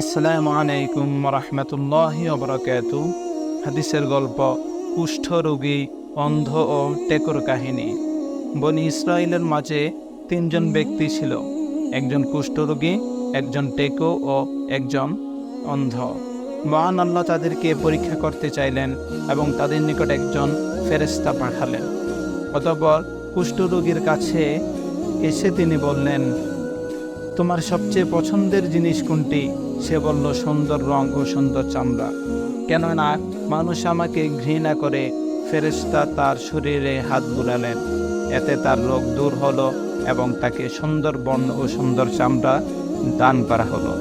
আসসালামু আলাইকুম রহমতুল্লাহ বরকাত হাদিসের গল্প, কুষ্ঠ রোগী, অন্ধ ও টেকর কাহিনী। বনি ইসরায়েলের মাঝে তিনজন ব্যক্তি ছিল। একজন কুষ্ঠরোগী একজন টেকো ও একজন অন্ধ। মহান আল্লাহ তাদেরকে পরীক্ষা করতে চাইলেন এবং তাদের নিকট একজন ফেরেস্তা পাঠালেন। অতঃপর কুষ্ঠরোগীর কাছে এসে তিনি বললেন, তোমার সবচেয়ে পছন্দের জিনিস কোনটি? সে বলল, সুন্দর রং ও সুন্দর চামড়া। কেননা মানুষ আমাকে ঘৃণা করে, ফেরেশতা তার শরীরে হাত বুলালেন। এতে তার রোগ দূর হলো এবং তাকে সুন্দর বর্ণ ও সুন্দর চামড়া দান করা হলো।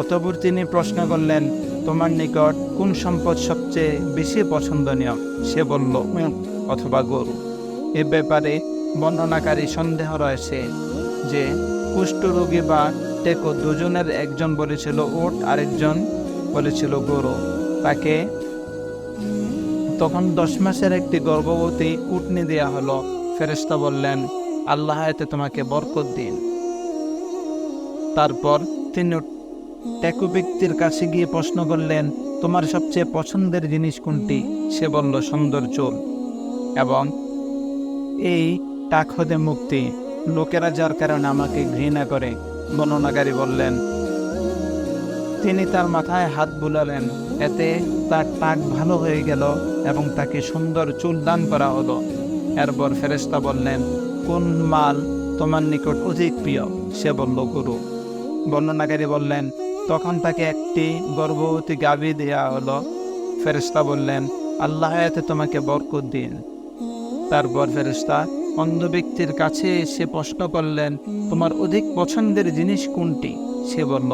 অতঃপর তিনি প্রশ্ন করলেন, তোমার নিকট কোন সম্পদ সবচেয়ে বেশি পছন্দনীয়? সে বলল অথবা গরু। এ ব্যাপারে বর্ণনাকারী সন্দেহ রয়েছে যে কুষ্ঠরোগী বা টেকো দুজনের একজন বলেছিল ওট আরেকজন বলেছিল গরু। তাকে তখন দশ মাসের একটি গর্ভবতী উটনি দেয়া হলো। ফেরেশতা বললেন, আল্লাহ এতে তোমাকে বরকত দিন। তারপর তিনি টেকু ব্যক্তির কাছে গিয়ে প্রশ্ন করলেন, তোমার সবচেয়ে পছন্দের জিনিস কোনটি? সে বলল, সুন্দর চুল। এবং, এই টাক হতে মুক্তি। লোকেরা যার কারণে আমাকে ঘৃণা করে। বর্ণনাকারী বললেন, তিনি তার মাথায় হাত বুলালেন, এতে তার টাক ভালো হয়ে গেল এবং তাকে সুন্দর চুল দান করা হলো। এরপর ফেরেশতা বললেন, কোন মাল তোমার নিকট অধিক প্রিয়? সে বলল, গুরু। বর্ণনাকারী বললেন, তখন তাকে একটি গর্ভবতী গাভী দেওয়া হলো। ফেরেশতা বললেন, আল্লাহ এতে তোমাকে বরকত দিন। তারপর ফেরেশতা অন্ধ ব্যক্তির কাছে এসে প্রশ্ন করলেন, তোমার অধিক পছন্দের জিনিস কোনটি? সে বলল,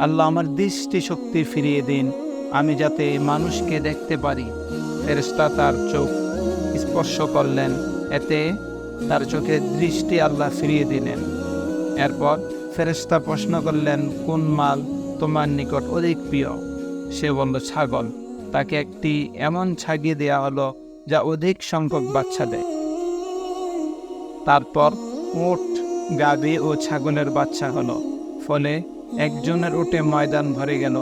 আল্লাহ আমার দৃষ্টি শক্তি ফিরিয়ে দিন, আমি যাতে মানুষকে দেখতে পারি। ফেরেশতা তার চোখ স্পর্শ করলেন, এতে তার চোখের দৃষ্টি আল্লাহ ফিরিয়ে দিলেন। এরপর ফেরেশতা প্রশ্ন করলেন, কোন মাল তোমার নিকট অধিক প্রিয়? সে বলল, ছাগল। তাকে একটি এমন ছাগিয়ে দেয়া হলো, যা অধিক সংখ্যক বাচ্চা দেয়। তারপর উট, গাভী ও ছাগলের বাচ্চা হলো। ফলে একজনের উটে ময়দান ভরে গেল,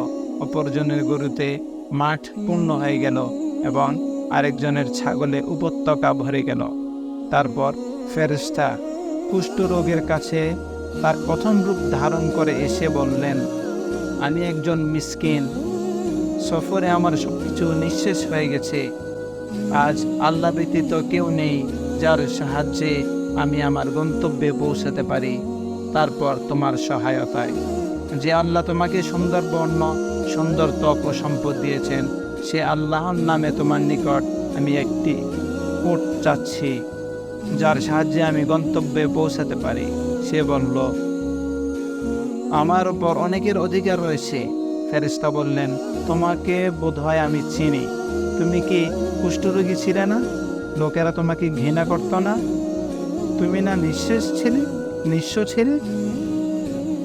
অপরজনের গরুতে মাঠ পূর্ণ হয়ে গেল এবং আরেকজনের ছাগলে উপত্যকা ভরে গেল। তারপর ফেরেশতা কুষ্ঠরোগের কাছে তার প্রথম রূপ ধারণ করে এসে বললেন, আমি একজন মিসকিন। সফরে আমার সব কিছু নিঃশেষ হয়ে গেছে। আজ আল্লাহ ব্যতীত কেউ নেই যার সাহায্যে আমি আমার গন্তব্যে পৌঁছাতে পারি, তারপর তোমার সহায়তায়। যে আল্লাহ তোমাকে সুন্দর বর্ণ, সুন্দর ত্বক ও সম্পদ দিয়েছেন, সে আল্লাহর নামে তোমার নিকট আমি একটি উট চাচ্ছি, যার সাহায্যে আমি গন্তব্যে পৌঁছাতে পারি। সে বলল, আমার ওপর অনেকের অধিকার রয়েছে। ফেরিস্তা বললেন, তোমাকে বোধহয় আমি চিনি। তুমি কি কুষ্ঠরোগী ছিলে না? লোকেরা তোমাকে ঘৃণা করত না? তুমি না নিঃশেষ ছিলে, নিঃস্ব ছিলে?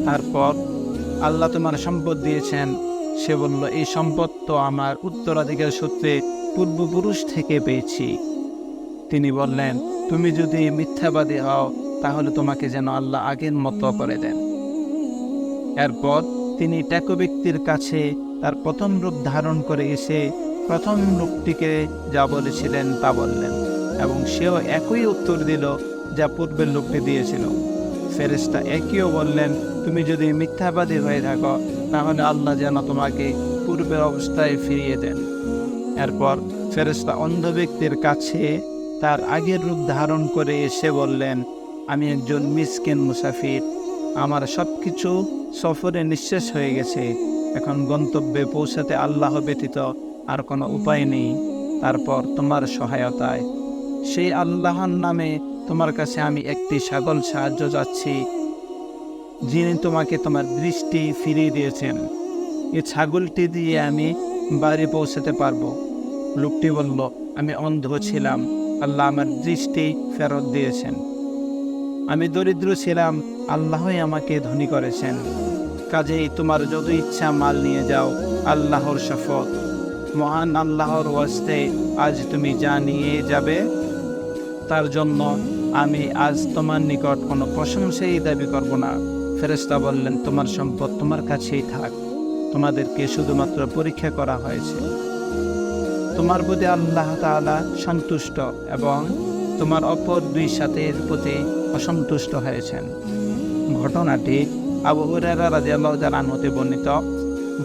তারপর আল্লাহ তোমার সম্পদ দিয়েছেন। সে বলল, এই সম্পদ তো আমার উত্তরাধিকার সূত্রে পূর্বপুরুষ থেকে পেয়েছি। তিনি বললেন, তুমি যদি মিথ্যাবাদী হও, তাহলে তোমাকে যেন আল্লাহ আগের মতো করে দেন। এরপর তিনি ট্যাকো ব্যক্তির কাছে তার প্রথম রূপ ধারণ করে এসে প্রথম রূপটিকে যা বলেছিলেন তা বললেন এবং সেও একই উত্তর দিল যা পূর্বের লোকটি দিয়েছিল। ফেরেশতা একইও বললেন, তুমি যদি মিথ্যাবাদী হয়ে থাকো, তাহলে আল্লাহ যেন তোমাকে পূর্বের অবস্থায় ফিরিয়ে দেন। এরপর ফেরেশতা অন্ধ ব্যক্তির কাছে তার আগের রূপ ধারণ করে এসে বললেন, আমি একজন মিসকিন মুসাফির। আমার সব কিছু সফরে নিঃশেষ হয়ে গেছে। এখন গন্তব্যে পৌঁছাতে আল্লাহ ব্যতীত আর কোনো উপায় নেই। তারপর তোমার সহায়তায়। সেই আল্লাহর নামে তোমার কাছে আমি একটি ছাগল সাহায্য যাচ্ছি যিনি তোমাকে তোমার দৃষ্টি ফিরিয়ে দিয়েছেন। এই ছাগলটি দিয়ে আমি বাড়ি পৌঁছাতে পারব। লোকটি বলল, আমি অন্ধ ছিলাম। আল্লাহ আমার দৃষ্টি ফেরত দিয়েছেন। আমি দরিদ্র ছিলাম। আল্লাহই আমাকে ধনী করেছেন। কাজেই তোমার যত ইচ্ছা মাল নিয়ে যাও, আল্লাহর শপথ। মহান আল্লাহর ওয়াস্তে আজ তুমি যা নিয়ে যাবে, তার জন্য আমি আজ তোমার নিকট কোনো প্রশংসাই দাবি করব না। ফেরেশতা বললেন, তোমার সম্পদ তোমার কাছেই থাক। তোমাদেরকে শুধুমাত্র পরীক্ষা করা হয়েছে। তোমার প্রতি আল্লাহ তাআলা সন্তুষ্ট এবং তোমার অপর দুই সাথের প্রতি অসন্তুষ্ট হয়েছেন। ঘটনাটি আবু হুরায়রা রাদিয়াল্লাহু তাআলা হতে বর্ণিত।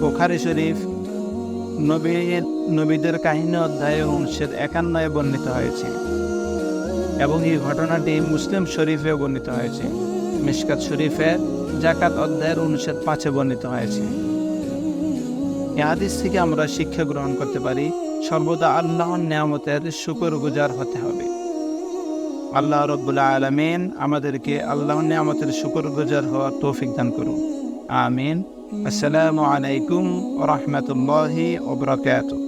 বুখারী শরীফ নবী নবীদের কাহিনী অধ্যায়ে অনুচ্ছেদ একান্নয়ে বর্ণিত হয়েছে। এবং এই ঘটনাটি মুসলিম শরীফে বর্ণিত হয়েছে। মিশকাত শরীফে জাকাত অধ্যায়ের অনুচ্ছেদ পাঁচে বর্ণিত হয়েছে। এ হাদিস থেকে আমরা শিক্ষা গ্রহণ করতে পারি, সর্বদা আল্লাহর নিয়ামতের শুকর গুজার হতে হবে। আল্লাহ রব্বুল্লাহ আলমিন আমাদেরকে আল্লাহ নিয়ামতের শুকর গুজার হওয়ার তৌফিক দান করুন। আমিন। আসসালামু আলাইকুম রহমতুল্লাহি ওবরাকাতুহ